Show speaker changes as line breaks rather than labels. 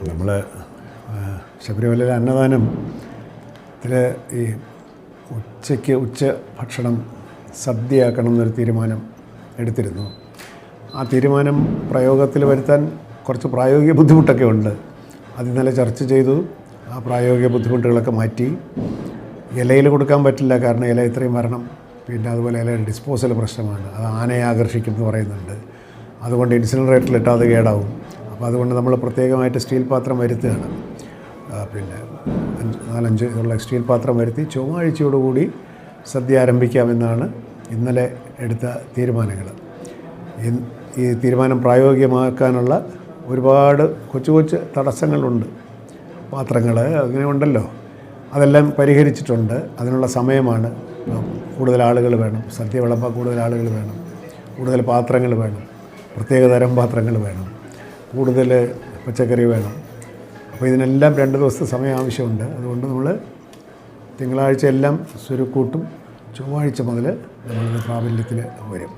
നമ്മൾ ശബരിമലയിലെ അന്നദാനം ഇതിൽ ഈ ഉച്ചയ്ക്ക് ഉച്ച ഭക്ഷണം സദ്യയാക്കണം എന്നൊരു തീരുമാനം എടുത്തിരുന്നു. ആ തീരുമാനം പ്രയോഗത്തിൽ വരുത്താൻ കുറച്ച് പ്രായോഗിക ബുദ്ധിമുട്ടൊക്കെ ഉണ്ട്. അത് ഇന്നലെ ചർച്ച ചെയ്തു. ആ പ്രായോഗിക ബുദ്ധിമുട്ടുകളൊക്കെ മാറ്റി. ഇലയിൽ കൊടുക്കാൻ പറ്റില്ല കാരണം ഇല ഇത്രയും വരണം. പിന്നെ അതുപോലെ ഇല ഡിസ്പോസൽ പ്രശ്നമാണ്. അത് ആനയെ ആകർഷിക്കും എന്ന് പറയുന്നുണ്ട്. അതുകൊണ്ട് ഇൻസിനറേറ്ററിലിട്ട് അത് കേടാവും. അപ്പോൾ അതുകൊണ്ട് നമ്മൾ പ്രത്യേകമായിട്ട് സ്റ്റീൽ പാത്രം വരുത്തുകയാണ്. പിന്നെ നാലഞ്ച് ഉള്ള സ്റ്റീൽ പാത്രം വരുത്തി ചൊവ്വാഴ്ചയോടുകൂടി സദ്യ ആരംഭിക്കാമെന്നാണ് ഇന്നലെ എടുത്ത തീരുമാനങ്ങൾ. ഈ തീരുമാനം പ്രായോഗികമാക്കാനുള്ള ഒരുപാട് കൊച്ചു കൊച്ചു തടസ്സങ്ങളുണ്ട്. പാത്രങ്ങൾ അങ്ങനെ ഉണ്ടല്ലോ. അതെല്ലാം പരിഹരിച്ചിട്ടുണ്ട്. അതിനുള്ള സമയമാണ്. കൂടുതൽ ആളുകൾ വേണം. സദ്യ വിളമ്പാൻ കൂടുതൽ ആളുകൾ വേണം. കൂടുതൽ പാത്രങ്ങൾ വേണം. പ്രത്യേകതരം പാത്രങ്ങൾ വേണം. കൂടുതൽ പച്ചക്കറി വേണം. അപ്പോൾ ഇതിനെല്ലാം രണ്ട് ദിവസത്തെ സമയം ആവശ്യമുണ്ട്. അതുകൊണ്ട് നമ്മൾ തിങ്കളാഴ്ച എല്ലാം സ്വരുക്കൂട്ടും ചൊവ്വാഴ്ച മുതൽ നമ്മളുടെ പ്രാബല്യത്തിൽ വരും.